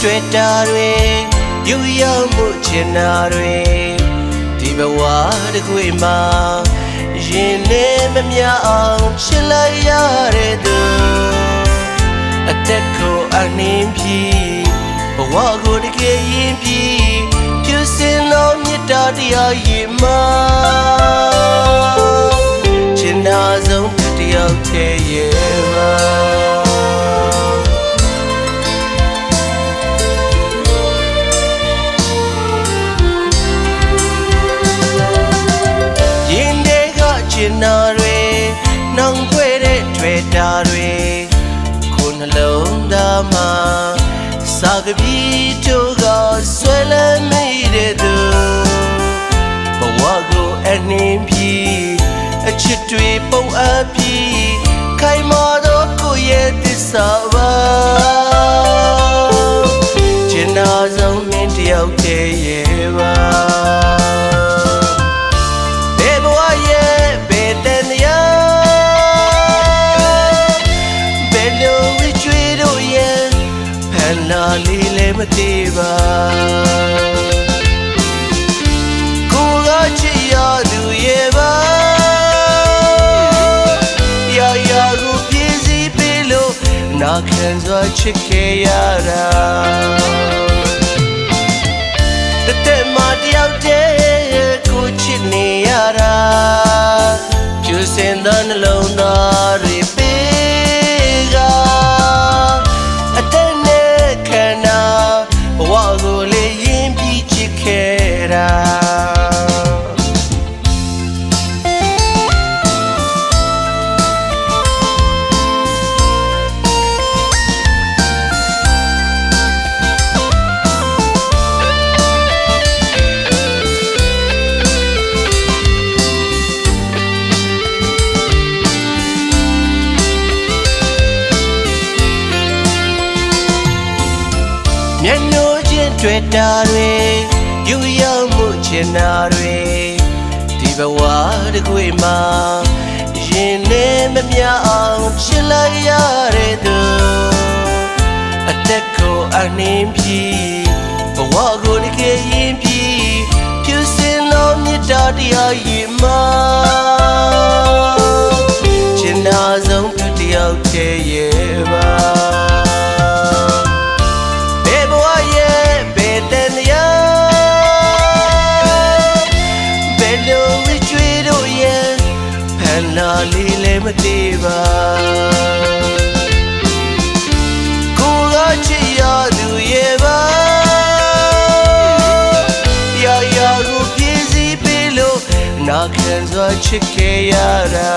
တွေ့တာတွေယူရောက်မှုချင်တာတွေဒီဘဝတစ်ခွေမှာရင်နဲ့မမြအောင်ချစ်လိုက်ရတဲ့သူအသက်ကိုအနှင်းပြီဘဝကိုတကယ်ရင်ပြီပြူစင်သောမြတ်တာတရားရင်မှာ မှာစာကပြေတို့ကဆွဲလန်းမိတဲ့သူဘဝကိုအနှင်းပြီးအချစ်တွေပုံအပ်ပြီးခိုင်မာသောကိုယ့်ရဲ့သစ္စာပါချင်နာဆုံးမင်းတယောက်တည်းရဲ့ ပါကိုယ်ကချစ်ရသူရဲ့ပါရာရာကိုပြည့်စည်ပေးလို့နာခံစွာချစ်ခဲ့ရတာတသက်မှာတယောက်တည်း မျက်နှာချင်းတွေ့တာတွေယူရောက်မှုချင်တာတွေဒီဘဝတစ်ခွေမှာရင်နဲ့မမြအောင်ချစ်လိုက်ရတဲ့သူအသက်ကိုအနှင်းပြီးဘဝကိုတကယ်ရင်ပြီးပြူစင်သောမြတ်တာတရားရင်မှာ ဖန်လာလေးလည်းမသိပါကိုယ်ကချစ်ရသူရဲ့ပါရာရာကိုပြည့်စည်ပေးလို့နာခံစွာချစ်ခဲ့ရတာ